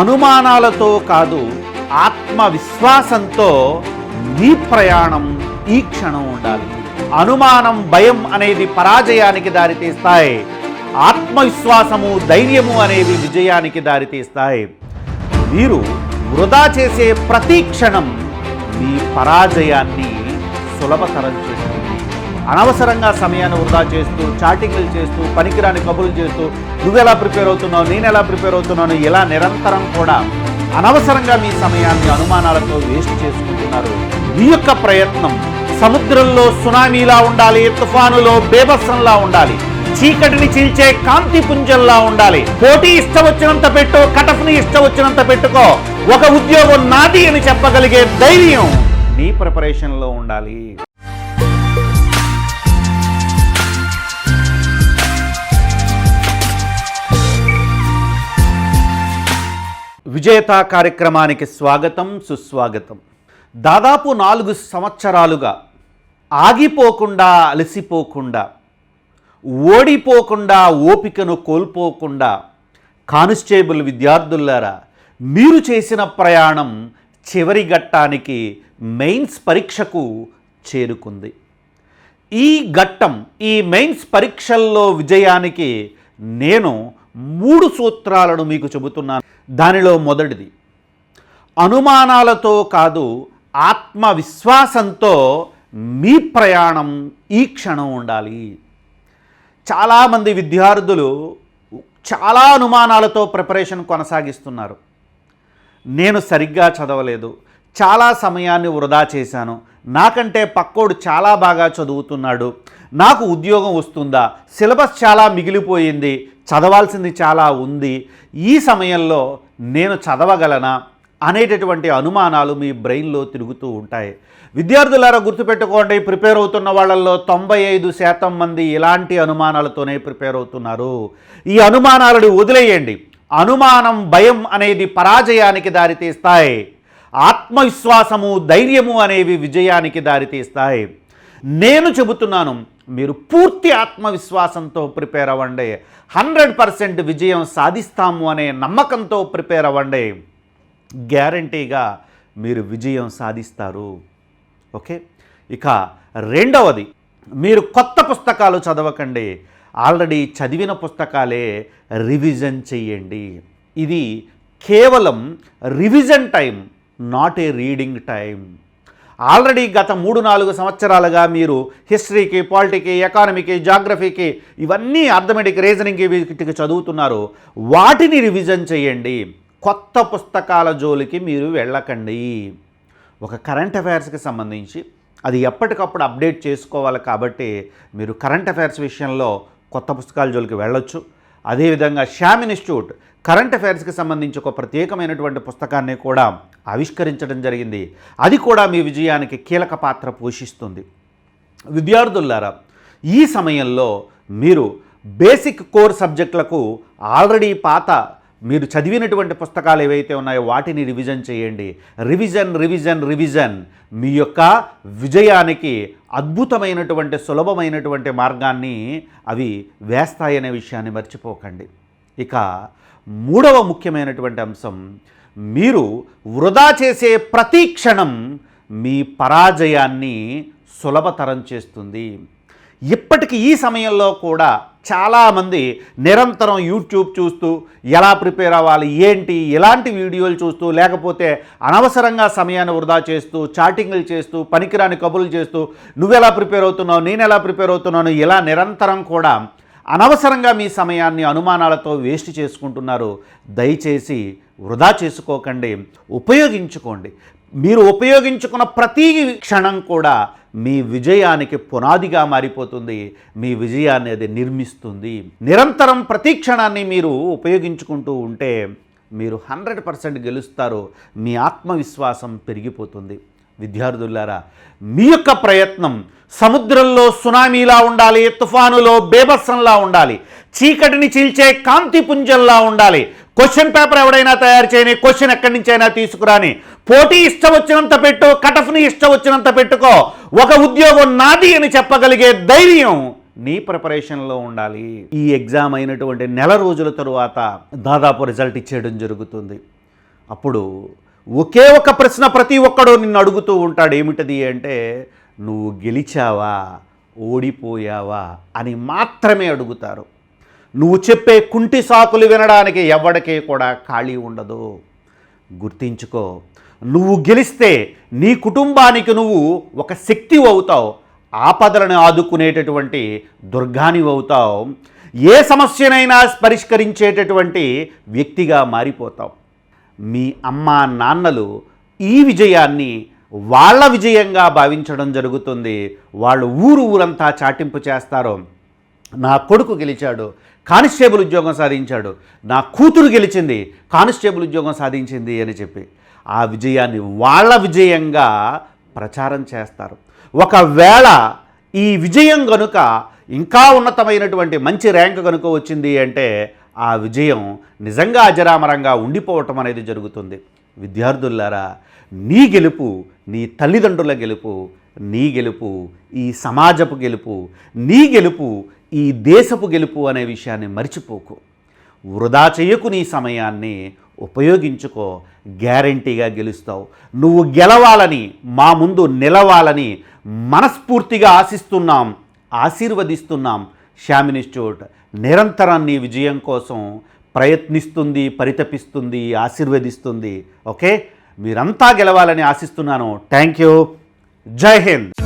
అనుమానాలతో కాదు ఆత్మవిశ్వాసంతో నీ ప్రయాణం ఈ క్షణం ఉండాలి. అనుమానం భయం అనేది పరాజయానికి దారితీస్తాయి ఆత్మవిశ్వాసము ధైర్యము అనేవి విజయానికి దారితీస్తాయి మీరు వృధా చేసే ప్రతి క్షణం మీ పరాజయాన్ని సులభతరం చేస్తుంది. అనవసరంగా సమయాన్ని వృధా చేస్తూ చాటింగ్లు చేస్తూ పనికిరాని కబుర్లు చేస్తూ నువ్వెలా ప్రిపేర్ అవుతున్నావు నేను ఎలా ప్రిపేర్ అవుతున్నాను ఇలా నిరంతరం కూడా అనవసరంగా మీ సమయాన్ని అనుమానాలతో వేస్ట్ చేసుకుంటున్నారు. మీ యొక్క ప్రయత్నం సముద్రంలో సునామీలా ఉండాలి తుఫానులో బేభత్సంలా ఉండాలి చీకటిని చీల్చే కాంతి పుంజంలా ఉండాలి పోటీ ఇష్టం వచ్చినంత పెట్టు కటఫ్ని ఇష్టం వచ్చినంత పెట్టుకో ఒక ఉద్యోగం నాది అని చెప్పగలిగే ధైర్యం నీ ప్రిపరేషన్లో ఉండాలి. విజేత కార్యక్రమానికి స్వాగతం సుస్వాగతం. దాదాపు నాలుగు సంవత్సరాలుగా ఆగిపోకుండా అలసిపోకుండా ఓడిపోకుండా ఓపికను కోల్పోకుండా కానిస్టేబుల్ విద్యార్థులారా మీరు చేసిన ప్రయాణం చివరి ఘట్టానికి మెయిన్స్ పరీక్షకు చేరుకుంది. ఈ ఘట్టం ఈ మెయిన్స్ పరీక్షల్లో విజయానికి నేను మూడు సూత్రాలను మీకు చెబుతున్నాను. దానిలో మొదటిది అనుమానాలతో కాదు ఆత్మవిశ్వాసంతో మీ ప్రయాణం ఈ క్షణం ఉండాలి. చాలామంది విద్యార్థులు చాలా అనుమానాలతో ప్రిపరేషన్ కొనసాగిస్తున్నారు. నేను సరిగ్గా చదవలేదు చాలా సమయాన్ని వృధా చేశాను నాకంటే పక్కోడు చాలా బాగా చదువుతున్నాడు నాకు ఉద్యోగం వస్తుందా? సిలబస్ చాలా మిగిలిపోయింది చదవాల్సింది చాలా ఉంది. ఈ సమయంలో నేను చదవగలనా అనేటటువంటి అనుమానాలు మీ బ్రెయిన్లో తిరుగుతూ ఉంటాయి. విద్యార్థులారా గుర్తుపెట్టుకోండి ప్రిపేర్ అవుతున్న వాళ్ళల్లో తొంభై ఐదు శాతం మంది ఇలాంటి అనుమానాలతోనే ప్రిపేర్ అవుతున్నారు. ఈ అనుమానాలను వదిలేయండి. అనుమానం భయం అనేది పరాజయానికి దారితీస్తాయి ఆత్మవిశ్వాసము ధైర్యము అనేవి విజయానికి దారితీస్తాయి నేను చెబుతున్నాను మీరు పూర్తి ఆత్మవిశ్వాసంతో ప్రిపేర్ అవ్వండి. హండ్రెడ్ పర్సెంట్ విజయం సాధిస్తాము అనే నమ్మకంతో ప్రిపేర్ అవ్వండి. గ్యారంటీగా మీరు విజయం సాధిస్తారు. ఓకే? ఇక రెండవది మీరు కొత్త పుస్తకాలు చదవకండి. ఆల్రెడీ చదివిన పుస్తకాలే రివిజన్ చెయ్యండి ఇది కేవలం revision time not a reading time. Already గత మూడు నాలుగు సంవత్సరాలుగా మీరు హిస్టరీకి పాలిటీకి ఎకానమీకి జాగ్రఫీకి ఇవన్నీ అర్థమెటిక్ రీజనింగ్కి వీటికి చదువుతున్నారు. వాటిని రివిజన్ చేయండి. కొత్త పుస్తకాల జోలికి మీరు వెళ్ళకండి. ఒక కరెంట్ అఫైర్స్కి సంబంధించి అది ఎప్పటికప్పుడు అప్డేట్ చేసుకోవాలి కాబట్టి మీరు కరెంట్ అఫైర్స్ విషయంలో కొత్త పుస్తకాల జోలికి వెళ్ళొచ్చు. అదేవిధంగా శ్యామ్ ఇన్స్టిట్యూట్ కరెంట్ అఫైర్స్కి సంబంధించి ఒక ప్రత్యేకమైనటువంటి పుస్తకాన్ని కూడా ఆవిష్కరించడం జరిగింది. అది కూడా మీ విజయానికి కీలక పాత్ర పోషిస్తుంది. విద్యార్థులారా ఈ సమయంలో మీరు బేసిక్ కోర్ సబ్జెక్టులకు ఆల్రెడీ పాత మీరు చదివినటువంటి పుస్తకాలు ఏవైతే ఉన్నాయో వాటిని రివిజన్ చేయండి. రివిజన్ రివిజన్ రివిజన్ మీ యొక్క విజయానికి అద్భుతమైనటువంటి సులభమైనటువంటి మార్గాన్ని అవి వేస్తాయనే విషయాన్ని మర్చిపోకండి. ఇక మూడవ ముఖ్యమైనటువంటి అంశం మీరు వృధా చేసే ప్రతి క్షణం మీ పరాజయాన్ని సులభతరం చేస్తుంది. ఇప్పటికి ఈ సమయంలో కూడా చాలామంది నిరంతరం యూట్యూబ్ చూస్తూ ఎలా ప్రిపేర్ అవ్వాలి ఏంటి ఎలాంటి వీడియోలు చూస్తూ లేకపోతే అనవసరంగా సమయాన్ని వృధా చేస్తూ చాటింగ్లు చేస్తూ పనికిరాని కబుర్లు చేస్తూ నువ్వెలా ప్రిపేర్ అవుతున్నావు నేను ఎలా ప్రిపేర్ అవుతున్నాను ఇలా నిరంతరం కూడా అనవసరంగా మీ సమయాన్ని అనుమానాలతో వేస్ట్ చేసుకుంటున్నారు. దయచేసి వృధా చేసుకోకండి ఉపయోగించుకోండి. మీరు ఉపయోగించుకున్న ప్రతి క్షణం కూడా మీ విజయానికి పునాదిగా మారిపోతుంది. మీ విజయాన్ని అది నిర్మిస్తుంది. నిరంతరం ప్రతీక్షణాన్ని మీరు ఉపయోగించుకుంటూ ఉంటే మీరు హండ్రెడ్ పర్సెంట్ గెలుస్తారు. మీ ఆత్మవిశ్వాసం పెరిగిపోతుంది. విద్యార్థులారా మీ యొక్క ప్రయత్నం సముద్రంలో సునామీలా ఉండాలి తుఫానులో బేభత్సంలా ఉండాలి చీకటిని చీల్చే కాంతిపుంజంలా ఉండాలి. క్వశ్చన్ పేపర్ ఎవడైనా తయారు చేయని క్వశ్చన్ ఎక్కడి నుంచైనా తీసుకురాని పోటీ ఇష్టం వచ్చినంత పెట్టు కటఫ్ని ఇష్టం వచ్చినంత పెట్టుకో. ఒక ఉద్యోగం నాది అని చెప్పగలిగే ధైర్యం నీ ప్రిపరేషన్లో ఉండాలి. ఈ ఎగ్జామ్ అయినటువంటి నెల రోజుల తరువాత దాదాపు రిజల్ట్ ఇచ్చేయడం జరుగుతుంది. అప్పుడు ఒకే ఒక ప్రశ్న ప్రతి ఒక్కడు నిన్ను అడుగుతూ ఉంటాడు. ఏమిటది అంటే నువ్వు గెలిచావా? ఓడిపోయావా? అని మాత్రమే అడుగుతారు. నువ్వు చెప్పే కుంటి సాకులు వినడానికి ఎవడికి కూడా ఖాళీ ఉండదు. గుర్తించుకో. నువ్వు గెలిస్తే నీ కుటుంబానికి నువ్వు ఒక శక్తి అవుతావు. ఆపదలను ఆదుకునేటటువంటి దుర్గాని అవుతావు. ఏ సమస్యనైనా పరిష్కరించేటటువంటి వ్యక్తిగా మారిపోతావు. మీ అమ్మ నాన్నలు ఈ విజయాన్ని వాళ్ళ విజయంగా భావించడం జరుగుతుంది. వాళ్ళు ఊరు ఊరంతా చాటింపు చేస్తారు. నా కొడుకు గెలిచాడు కానిస్టేబుల్ ఉద్యోగం సాధించాడు నా కూతురు గెలిచింది కానిస్టేబుల్ ఉద్యోగం సాధించింది అని చెప్పి ఆ విజయాన్ని వాళ్ళ విజయంగా ప్రచారం చేస్తారు. ఒకవేళ ఈ విజయం గనుక ఇంకా ఉన్నతమైనటువంటి మంచి ర్యాంక్ కనుక వచ్చింది అంటే ఆ విజయం నిజంగా అజరామరంగా ఉండిపోవటం అనేది జరుగుతుంది. విద్యార్థులారా నీ గెలుపు నీ తల్లిదండ్రుల గెలుపు నీ గెలుపు ఈ సమాజపు గెలుపు నీ గెలుపు ఈ దేశపు గెలుపు అనే విషయాన్ని మర్చిపోకు. వృధా చేయకు నీ సమయాన్ని ఉపయోగించుకో గ్యారంటీగా గెలుస్తావు. నువ్వు గెలవాలని మా ముందు నిలవాలని మనస్ఫూర్తిగా ఆశిస్తున్నాం ఆశీర్వదిస్తున్నాం. శ్యామ్ ఇన్స్టిట్యూట్ నిరంతరం నీ విజయం కోసం ప్రయత్నిస్తుంది పరితపిస్తుంది ఆశీర్వదిస్తుంది. ఓకే? మీరంతా గెలవాలని ఆశిస్తున్నాను. Thank you. జై హింద్.